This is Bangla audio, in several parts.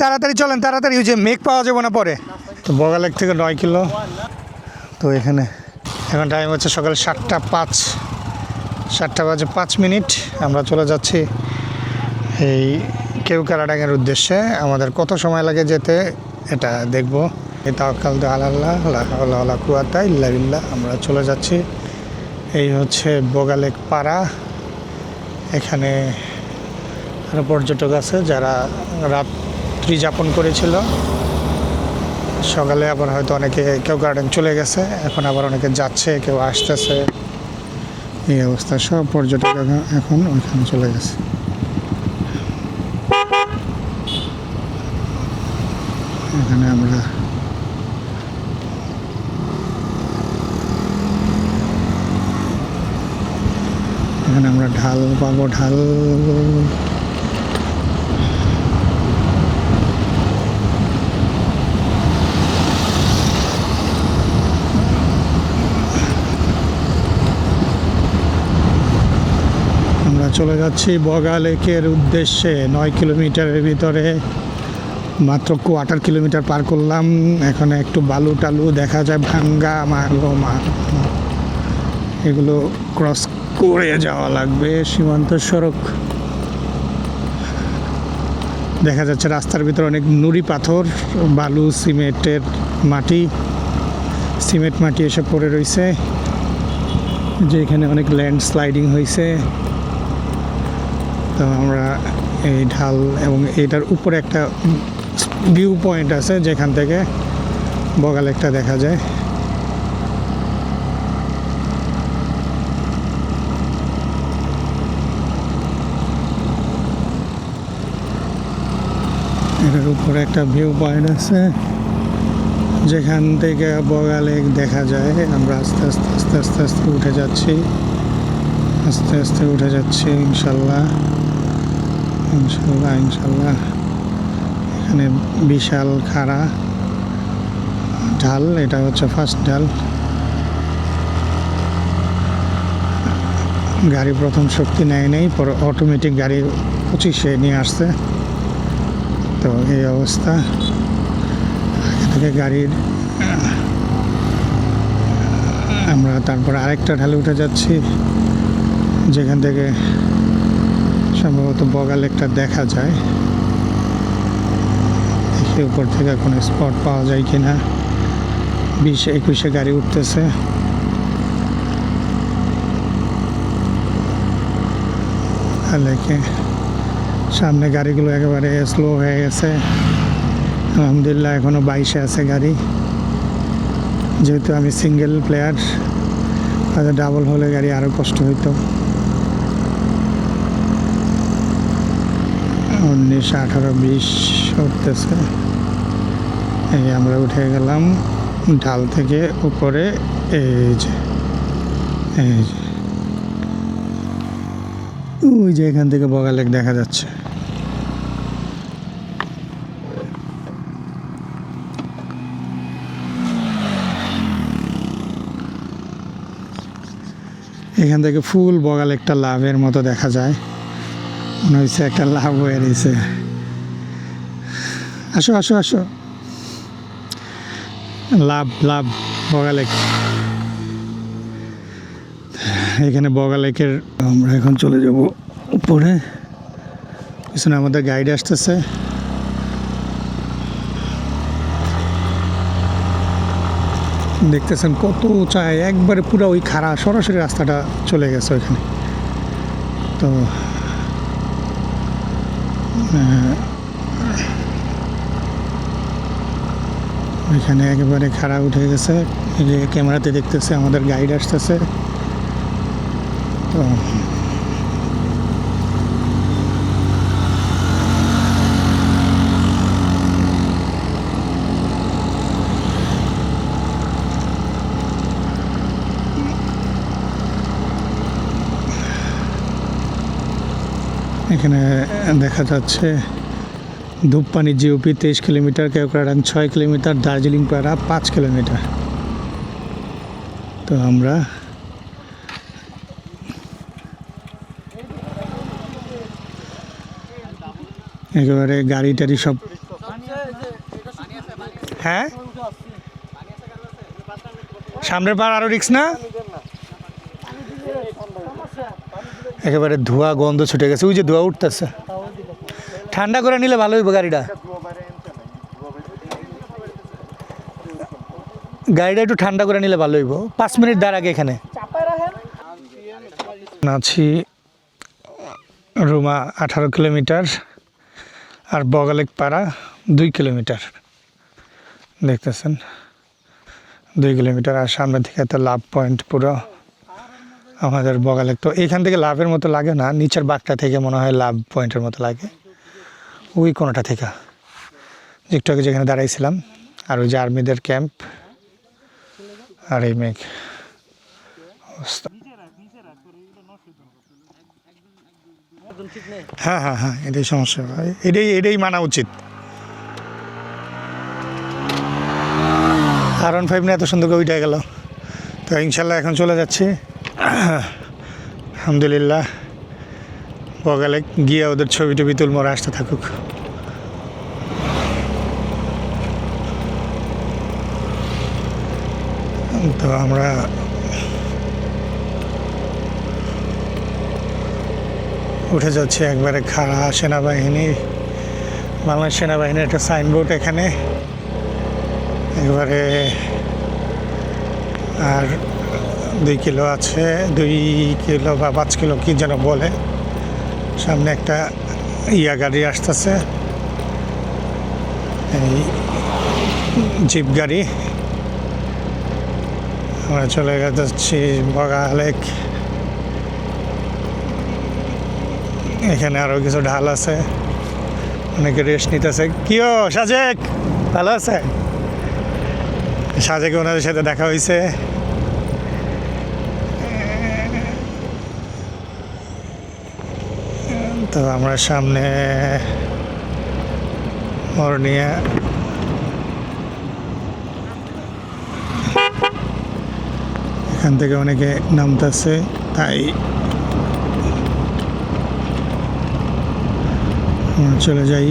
তাড়াতাড়ি চলেন, তাড়াতাড়ি, ওই যে মেঘ পাওয়া যাবে না পরে। তো বগালেক থেকে নয় কিলো। তো এখানে, এখন টাইম হচ্ছে সকাল সাতটা পাঁচ। সাতটা বাজে পাঁচ মিনিট। আমরা চলে যাচ্ছি এই কেউ কেউকারাডাঙ্গের উদ্দেশ্যে। আমাদের কত সময় লাগে যেতে, এটা দেখব। এই তাওয়াক্কাল তো আল্লাহ আল্লাহ আল্লাহ কুয়াতা ইল্লা বিল্লাহ। আমরা চলে যাচ্ছি। এই হচ্ছে বগালেক পাড়া। এখানে আরও পর্যটক আছে যারা রাত্রি যাপন করেছিল। সকালে আবার হয়তো অনেকে কেউ গার্ডেন চলে গেছে, এখন আবার অনেকে যাচ্ছে, কেউ আসতেছে। এই অবস্থা, সব পর্যটক এখন- ওইখানে চলে গেছে। এখানে আমরা এখানে আমরা ঢাল পাবো, ঢাল আমরা চলে যাচ্ছি বগা লেকের উদ্দেশ্যে। নয় কিলোমিটারের ভিতরে মাত্র কোয়ার্টার কিলোমিটার পার করলাম। এখানে একটু বালু টালু দেখা যায়, ভাঙ্গা মাগো মা এগুলো ক্রস করে যাওয়া লাগবে, সীমান্ত সড়ক। দেখা যাচ্ছে রাস্তার ভিতরে অনেক নুড়ি পাথর, বালু, সিমেন্টের মাটি। সিমেন্ট মাটি এসে পড়ে রয়েছে যে এখানে অনেক ল্যান্ড স্লাইডিং হয়েছে তো আমরা এই ঢাল এবং এটার উপরে একটা ভিউ পয়েন্ট আছে, যেখান থেকে বগালেকটা দেখা যায়। এটার উপরে একটা ভিউ পয়েন্ট আছে, যেখান থেকে বগালেক দেখা যায়। আমরা আস্তে আস্তে আস্তে আস্তে আস্তে উঠে যাচ্ছি। আস্তে আস্তে উঠে যাচ্ছি, ইনশাল্লাহ। ইনশাল্লাহ ইনশাল্লাহ। এখানে বিশাল খাড়া ঢাল, এটা হচ্ছে ফার্স্ট ঢাল। গাড়ি প্রথম শক্তি নেয় নেই, পরে অটোমেটিক গাড়ি পঁচিশে নিয়ে আসছে। তো এই অবস্থা। আগে থেকে গাড়ির, আমরা তারপর আরেকটা ঢালে উঠে যাচ্ছি। যেখান থেকে সম্ভবত বগাল একটা দেখা যায়। দেখি উপর থেকে কোনো স্পট পাওয়া যায় কি না বিশ একুশে গাড়ি উঠতেছে। লেখে সামনে গাড়িগুলো একেবারে স্লো হয়ে গেছে। আলহামদুলিল্লাহ এখনও বাইশে আছে গাড়ি। যেহেতু আমি সিঙ্গেল প্লেয়ার হয়তো ডাবল হলে গাড়ি আরও কষ্ট হইতো। উনিশ, আঠারো, বিশ উঠতেছে। এই আমরা উঠে গেলাম ঢাল থেকে উপরে, এই যে এই যে। ওই যে এখান থেকে বগালেক দেখা যাচ্ছে। এখান থেকে ফুল বগাল একটা লাভের মতো দেখা যায়। মনে হচ্ছে একটা লাভ হয়ে রয়েছে আসো আসো আসো। লাভ লাভ, বগালেক। এখানে বগালেকের আমরা এখন চলে যাব উপরে। পিছনে আমাদের গাইড আসতেছে। দেখতেছেন কত উঁচায়, একবারে পুরো ওই খাড়া, সরাসরি রাস্তাটা চলে গেছে ওইখানে। তো আহ, ওইখানে একেবারে খাড়া উঠে গেছে। যে ক্যামেরাতে দেখতেছে আমাদের গাইড আসতেছে। তো এখানে দেখা যাচ্ছে ধূপপানি জিওপি তেইশ কিলোমিটার কেওক্রাডাং ছয় কিলোমিটার, দার্জিলিং পাড়া পাঁচ কিলোমিটার। তো আমরা একেবারে গাড়ি টাড়ি সব হ্যাঁ? সামনের বার আরও রিক্স না? একেবারে ধোয়া, গন্ধ ছুটে গেছে। ওই যে ধোয়া উঠতেছে। ঠান্ডা করে নিলে ভালো হইব গাড়িটা। গাড়িটা একটু ঠান্ডা করে নিলে ভালো হইব। পাঁচ মিনিট দাঁড় আগে এখানে আছি রুমা আঠারো কিলোমিটার আর বগালেক পাড়া দুই কিলোমিটার। দেখতেছেন? দুই কিলোমিটার আর সামনে থেকে তো লাভ পয়েন্ট পুরো। আমাদের বগালেক তো এইখান থেকে লাভের মতো লাগে না, নিচের বাঘটা থেকে মনে হয় লাভ পয়েন্টের মতো লাগে। ওই কোনোটা থেকে। একটু যেখানে দাঁড়াইছিলাম, আর ওই যে আর্মিদের ক্যাম্প, আর এই মেঘ। অবস্থা। হ্যাঁ হ্যাঁ হ্যাঁ এটাই সমস্যা। এটাই এটাই মানা উচিত। আর ওয়ান ফাইভ নিয়ে এত সুন্দর করে উঠে গেল। তো ইনশাল্লাহ এখন চলে যাচ্ছি। আলহামদুলিল্লাহ। বগালে গিয়ে ওদের ছবি টবি তুলমোর আসতে থাকুক। তো আমরা উঠে যাচ্ছে একবারে খাড়া সেনাবাহিনী, বাংলাদেশ সেনাবাহিনীর একটা সাইনবোর্ড এখানে। একবারে আর দুই কিলো আছে, দুই কিলো বা পাঁচ কিলো কি যেন বলে। সামনে একটা ইয়া গাড়ি আসতেছে। এই জিপ গাড়ি। আমরা চলে যাচ্ছি বগা লেক। এখানে আরও কিছু ঢাল আছে। অনেকে রেস্ট নিতেছে। কিও সাজেক! ভালো আছে? সাজেকে ওনাদের সাথে দেখা হয়েছে তো আমরা সামনে ওর নিয়ে এখান থেকে অনেকে নামতেছে, তাই চলে যাই।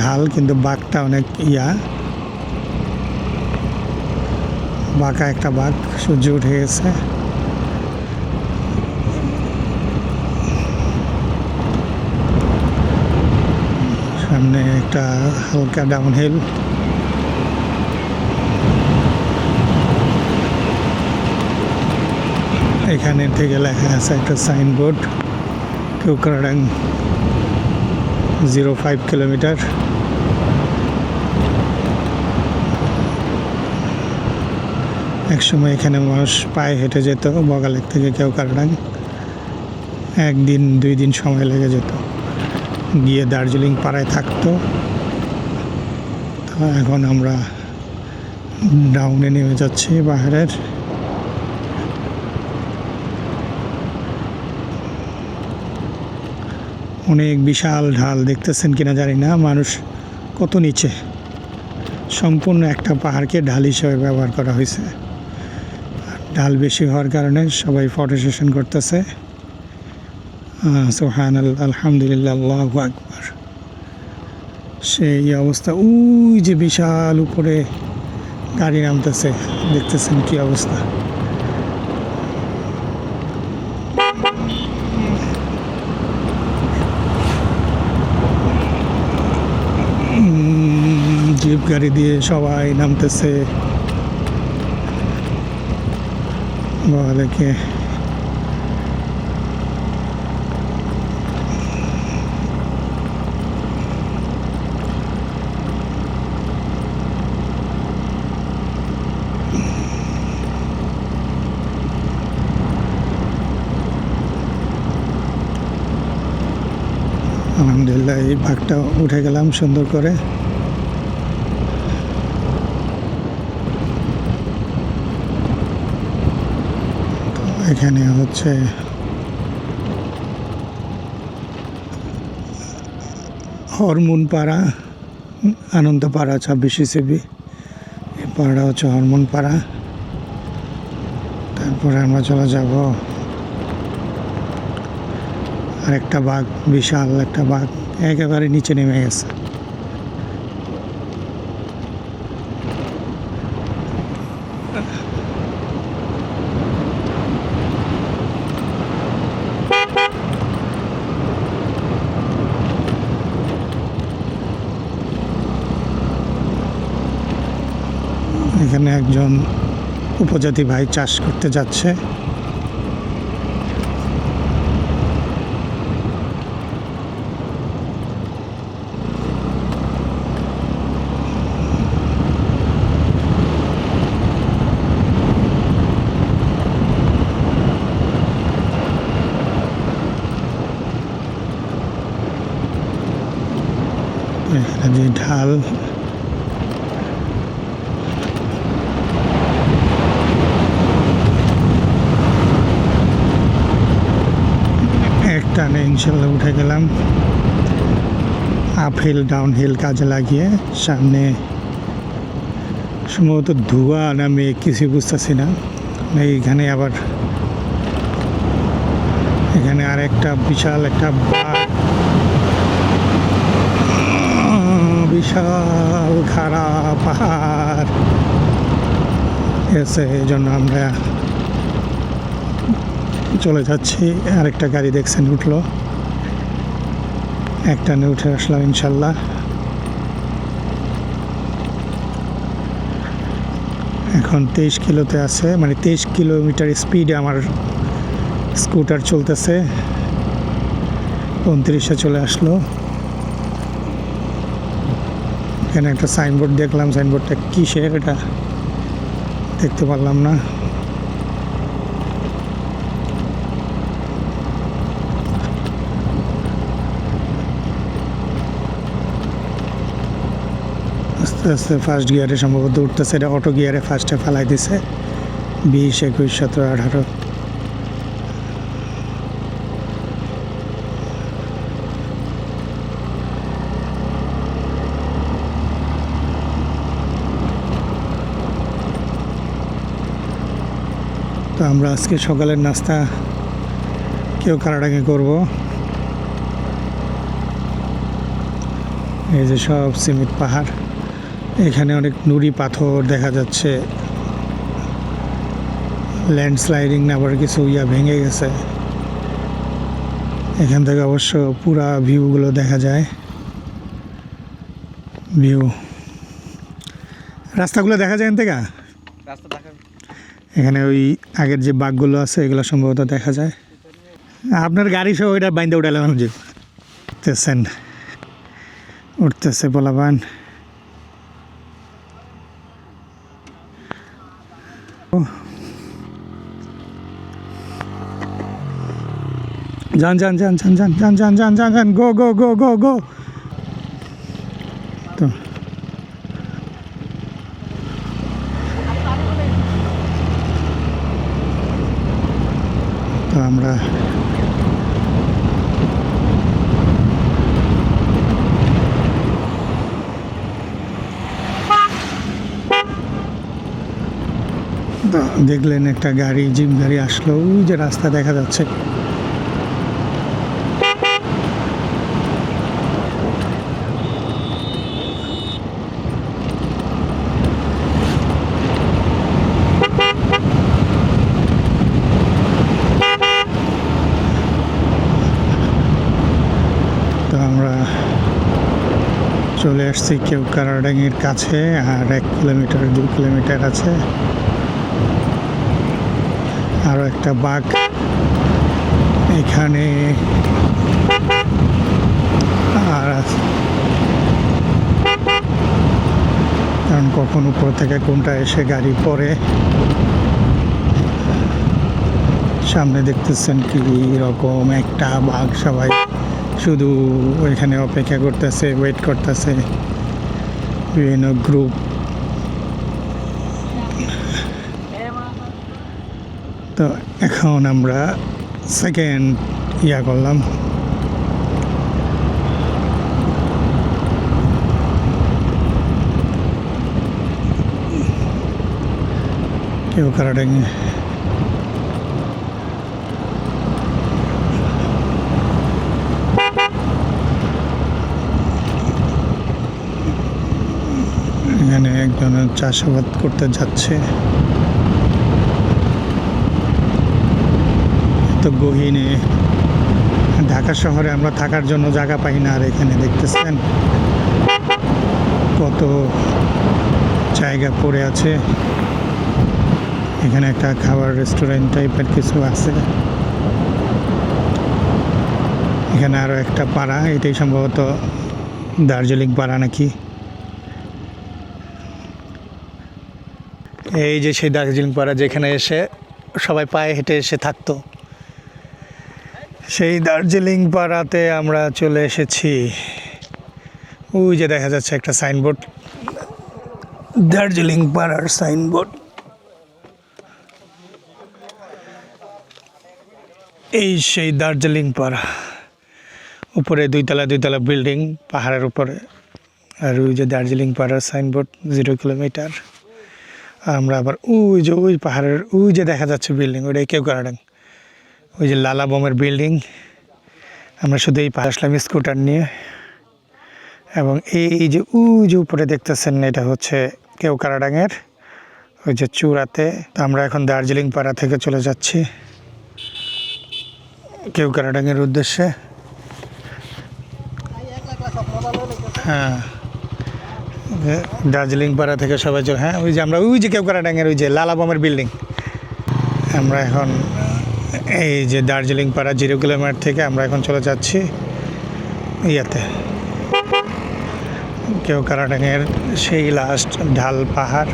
ঢাল, কিন্তু বাঘটা অনেক ইয়া। বাঁকা একটা বাঘ সূর্য উঠে গেছে। সামনে একটা হালকা ডাউন হিল এখানে থেকে লেখা আছে একটা signboard Kukradang zero five kilometre একসময় এখানে মানুষ পায়ে হেঁটে যেত বগালেক থেকে কেউ কারডাং একদিন, দুই দিন সময় লেগে যেত। গিয়ে দার্জিলিং পাড়ায় থাকতো। তো এখন আমরা ডাউনে নেমে যাচ্ছি পাহাড়ের। অনেক বিশাল ঢাল দেখতেছেন কিনা জানি না। মানুষ কত নিচে। সম্পূর্ণ একটা পাহাড়কে ঢাল হিসেবে ব্যবহার করা হয়েছে। ঢাল বেশি হওয়ার কারণে সবাই ফটো সেশন করতেছে। সোহান আলহামদুলিল্লাহ, আল্লাহ আকবার। সেই অবস্থা, ওই যে বিশাল উপরে গাড়ি নামতেছে, দেখতেছেন কি অবস্থা। জিপ গাড়ি দিয়ে সবাই নামতেছে। বলেকে আলহামদুলিল্লাহ এই ভাগটা উঠে গেলাম সুন্দর করে। এখানে হচ্ছে হরমোন পাড়া আনন্দ পাড়া ছাব্বিশে সিবি। এই পাড়া হচ্ছে হরমোন পাড়া তারপরে আমরা চলে যাব আর একটা বাঘ, বিশাল একটা বাঘ, একেবারে নিচে নেমে গেছে এখানে একজন উপজাতি ভাই চাষ করতে যাচ্ছে। ঢাল একটা ইনশাল্লাহ উঠে গেলাম। আপ হিল ডাউন হিল কাজে লাগিয়ে সামনে সম্ভবত ধোঁয়া না মেঘ কিছু বুঝতেছি না। এইখানে আবার এখানে আর একটা বিশাল একটা বাঘ। বিশাল খারাপ পাহাড়। এসে এই জন্য আমরা চলে যাচ্ছি। আরেকটা গাড়ি দেখছেন, উঠল। একটা নিয়ে উঠে আসলাম ইনশাল্লাহ। এখন তেইশ কিলোতে আছে মানে তেইশ কিলোমিটার স্পিডে আমার স্কুটার চলতেছে। উনত্রিশে চলে আসলো। এখানে একটা সাইনবোর্ড দেখলাম, সাইনবোর্ডটা কিসের এটা দেখতে পারলাম না। আস্তে আস্তে ফার্স্ট গিয়ারে সম্ভবত উঠতেছে, এটা অটো গিয়ারে ফার্স্টে ফেলাই দিছে। বিশ, একুশ, সতেরো, আঠারো। তো আমরা আজকে সকালের নাস্তা কেউ কারাডাঙ্গে করব। এই যে সব সিমেন্ট পাহাড়। এখানে অনেক নুড়ি পাথর দেখা যাচ্ছে। ল্যান্ডস্লাইডিং না আবার কিছু ইয়া ভেঙে গেছে। এখান থেকে অবশ্য পুরা ভিউগুলো দেখা যায়। ভিউ। রাস্তাগুলো দেখা যায় এখান থেকে? এখানে ওই আগের যে বাঘগুলো আছে এগুলো সম্ভবত দেখা যায়। আপনার গাড়ি সহ ওইটা বাইন্দা উঠালাম যে। উঠতেছেন। উঠতেছে পোলাবান যান যান যান যান যান যান যান যান যান যান গো গো গো গো গো তো আমরা দেখলেন একটা গাড়ি জিপ গাড়ি আসলো ওই যে রাস্তা দেখা যাচ্ছে তো আমরা চলে আসছি কেউ কারাডাঙ্গির কাছে, আর এক কিলোমিটার, দু কিলোমিটার আছে। আরও একটা বাঘ এখানে আর কারণ কখন উপর থেকে কোনটা এসে গাড়ি পড়ে, সামনে দেখতেছেন কি রকম একটা বাঘ সবাই। শুধু ওইখানে অপেক্ষা করতেছে ওয়েট করতেছে। বিভিন্ন গ্রুপ তো এখন আমরা সেকেন্ড ইয়া করলাম। কেউ কারাডাঙ্গে এখানে চাষাবাদ করতে যাচ্ছে। তো গহীনে ঢাকা শহরে আমরা থাকার জন্য জায়গা পাই না আর এখানে দেখতেছেন কত জায়গা পড়ে আছে। এখানে একটা খাবার রেস্টুরেন্ট টাইপের কিছু আছে। এখানে আরও একটা পাড়া, এটাই সম্ভবত দার্জিলিং পাড়া নাকি? এই যে সেই দার্জিলিং পাড়া যেখানে এসে সবাই পায়ে হেঁটে এসে থাকতো। সেই দার্জিলিং পাড়াতে আমরা চলে এসেছি। ওই যে দেখা যাচ্ছে একটা সাইনবোর্ড। দার্জিলিং পাড়ার সাইনবোর্ড। এই সেই দার্জিলিং পাড়া। উপরে দুইতলা দুইতলা বিল্ডিং, পাহাড়ের উপরে। আর ওই যে দার্জিলিং পাড়ার সাইনবোর্ড, জিরো কিলোমিটার। আমরা আবার ওই যে, ওই পাহাড়ের, ওই যে দেখা যাচ্ছে বিল্ডিং ওইটাই কেউ কারাডাং ওই যে লালা বোমের বিল্ডিং আমরা শুধু এই পাহাড় আসলাম স্কুটার নিয়ে। এবং এই যে, ওই যে উপরে দেখতেছেন এটা হচ্ছে কেউ কারাডাঙের। ওই যে চূড়াতে। আমরা এখন দার্জিলিং পাড়া থেকে চলে যাচ্ছি। কেউ কারাডাঙের উদ্দেশ্যে। হ্যাঁ। দার্জিলিং পাড়া থেকে সবাই চলে হ্যাঁ ওই যে আমরা ওই যে কেউ কারাডাঙের ওই যে লালা বোমের বিল্ডিং আমরা এখন, এই যে দার্জিলিং পাড়া জিরো কিলোমিটার থেকে আমরা এখন চলে যাচ্ছি ইয়াতে। কেউ কারাডাঙের সেই লাস্ট ঢাল পাহাড়,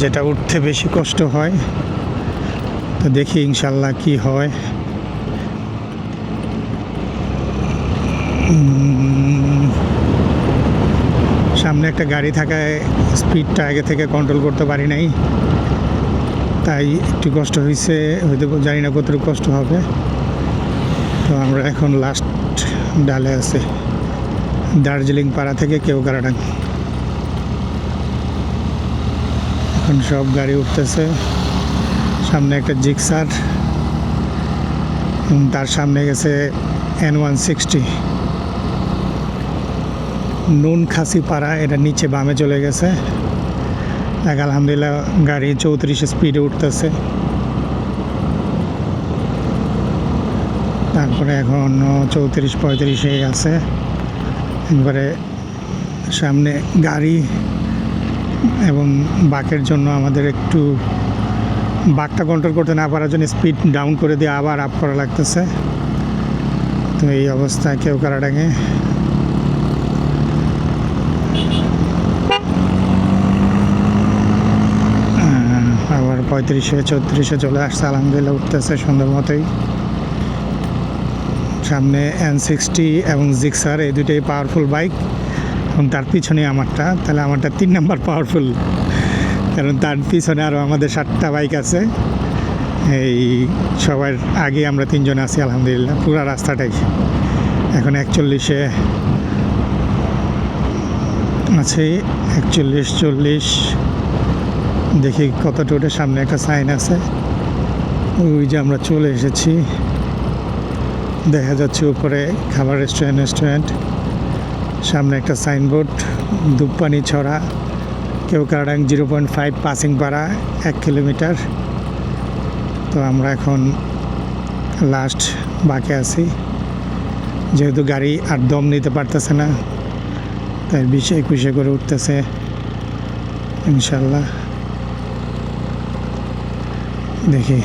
যেটা উঠতে বেশি কষ্ট হয়। তো দেখি ইনশাল্লাহ কি হয়। সামনে একটা গাড়ি থাকায় স্পিডটা আগে থেকে কন্ট্রোল করতে পারি নাই। তাই একটু কষ্ট হয়েছে হয়তো জানি না কতটুকু কষ্ট হবে। তো আমরা এখন লাস্ট ডালে আছে। দার্জিলিং পাড়া থেকে কেউ কারাডাং এখন সব গাড়ি উঠতেছে। সামনে একটা জিক্সার। তার সামনে গেছে এন ওয়ান সিক্সটি নুন খাসি পাড়া, এটা নিচে বামে চলে গেছে। দেখ আলহামদুলিল্লাহ গাড়ি চৌত্রিশ স্পিডে উঠতেছে। তারপরে এখন চৌত্রিশ পঁয়ত্রিশে আছে। একবারে সামনে গাড়ি এবং বাঁকের জন্য আমাদের একটু বাঘটা কন্ট্রোল করতে না পারার জন্য স্পিড ডাউন করে দিয়ে আবার আপ করা লাগতেছে। তো এই অবস্থায় কেউ কারাডাঙে আহ, আবার পঁয়ত্রিশে, চৌত্রিশে চলে আসছে, আলহামদুলিল্লাহ উঠতেছে সুন্দর মতোই। সামনে এন সিক্সটি এবং জিক্সার এই দুটোই পাওয়ারফুল বাইক এবং তার পিছনে আমারটা, তাহলে আমারটা তিন নাম্বার পাওয়ারফুল কারণ তার পিছনে আরও আমাদের সাতটা বাইক আছে। এই সবার আগে আমরা তিনজন আছি, আলহামদুলিল্লাহ, পুরো রাস্তাটাই। এখন একচল্লিশে আছে, একচল্লিশ, চল্লিশ। দেখি কতটা ওটা সামনে একটা সাইন আছে। ওই যে আমরা চলে এসেছি। দেখা যাচ্ছে উপরে খাবার রেস্টুরেন্ট রেস্টুরেন্ট সামনে একটা সাইনবোর্ড দুপানি ছড়া। কেউ কারাডাং জিরো পয়েন্ট ফাইভ পাসিং পাড়া, এক কিলোমিটার তো আমরা এখন লাস্ট বাকি আছি। যেহেতু গাড়ি আর দম নিতে পারতেছে না, তাই বিশে একুশে করে উঠতেছে। ইনশাল্লাহ। দেখি।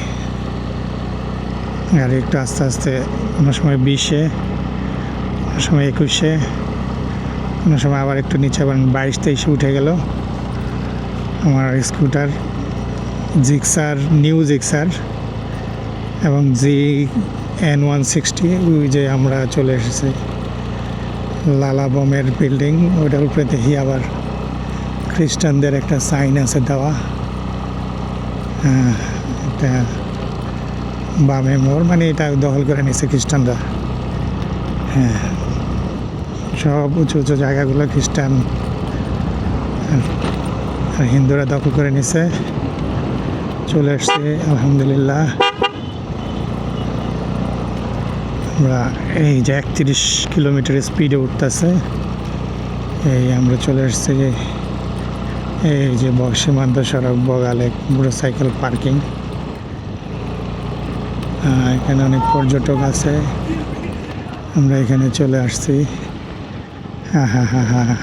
গাড়ি একটু আস্তে আস্তে কোনো সময় বিশে কোনো সময় একুশে কোনো সময় আবার একটু নিচে, আবার বাইশ, তেইশে উঠে গেল। আমার স্কুটার জিক্সার, নিউ জিক্সার এবং জি এন ওয়ান সিক্সটি, ওই যে আমরা চলে এসেছি। লালা বমের বিল্ডিং ওটার উপরে দেখি আবার খ্রিস্টানদের একটা সাইন আছে দেওয়া। হ্যাঁ। একটা বামে মোড় মানে এটা দখল করে নিছে খ্রিস্টানরা। হ্যাঁ। সব উঁচু উঁচু জায়গাগুলো খ্রিস্টান আর- হিন্দুরা দখল করে নিছে। চলে আসছে, আলহামদুলিল্লাহ। আমরা এই যে একত্রিশ কিলোমিটার স্পিডে উঠতেছে, এই আমরা চলে এই যে ব- সীমান্ত সড়ক বগালে মোটরসাইকেল পার্কিং। এখানে অনেক পর্যটক আছে। আমরা এখানে চলে আসছি। হ্যাঁ হ্যাঁ হ্যাঁ হ্যাঁ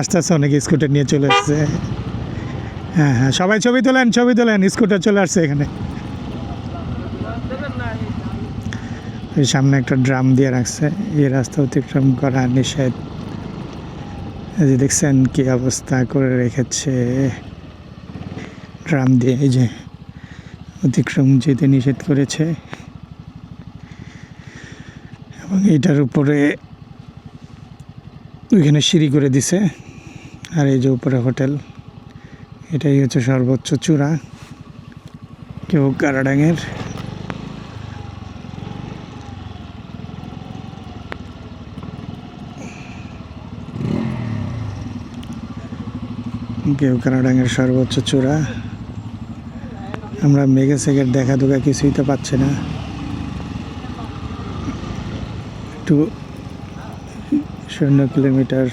আস্তে আস্তে অনেক স্কুটার নিয়ে চলে আসছে। হ্যাঁ হ্যাঁ সবাই ছবি তোলেন ছবি তোলেন, স্কুটার চলে আসছে এখানে। সামনে একটা ড্রাম দিয়ে রাখছে। এই রাস্তা অতিক্রম করা নিষেধ। যে দেখছেন কি অবস্থা করে রেখেছে ড্রাম দিয়ে। এই যে অতিক্রম যেতে নিষেধ করেছে। এবং এইটার উপরে ওইখানে সিঁড়ি করে দিছে। আর এই যে উপরে হোটেল, এটাই হচ্ছে সর্বোচ্চ চূড়া। কেউ কারাডাঙের। কেউ কারাডাঙের সর্বোচ্চ চূড়া। আমরা মেঘে সেগের দেখা দোকা কিছুই তো পাচ্ছি না। একটু শূন্য কিলোমিটার